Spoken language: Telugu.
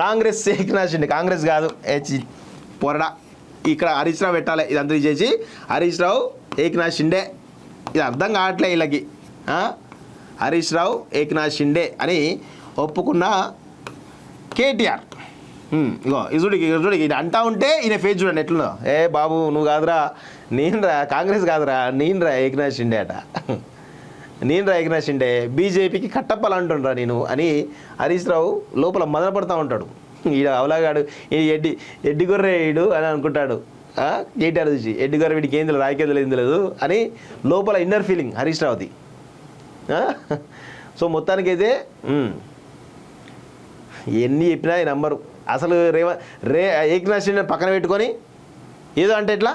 కాంగ్రెస్ ఏకనాథ్ షిండే కాంగ్రెస్ కాదు. ఏ పొరడా. ఇక్కడ హరీష్ రావు పెట్టాలి. ఇదంతా చేసి హరీష్ రావు ఏకనాథ్ షిండే. ఇది అర్థం కావట్లే వీళ్ళకి. హరీష్ రావు ఏకనాథ్ షిండే అని ఒప్పుకున్న కేటీఆర్. ఇగో ఇది ఇజుడికి ఇది అంటా ఉంటే ఈయన ఫేస్ చూడండి ఎట్లుందో. ఏ బాబు నువ్వు కాదురా. నేను రా కాంగ్రెస్ కాదురా. నేను రా ఏకనాథ్ షిండే అట. నేనురా ఏకనాథ్ బీజేపీకి కట్టప్పాలంటుండ్రా నేను అని హరీష్ రావు లోపల మదన పడుతూ ఉంటాడు. ఈడ అవలాగాడు ఈ ఎడ్డి ఎడ్డి గొర్రెడు అని అనుకుంటాడు. కేటీఆర్ చూసి ఎడ్డి గొర్రె వీడికి ఏం తెలియదు రాయకేది ఏం తెలియదు అని లోపల ఇన్నర్ ఫీలింగ్ హరీష్ రావుది. సో మొత్తానికైతే ఎన్ని చెప్పినా నమ్మరు నంబరు. అసలు రేవ రే ఏకనాథ్ పక్కన పెట్టుకొని ఏదో అంటే ఎట్లా?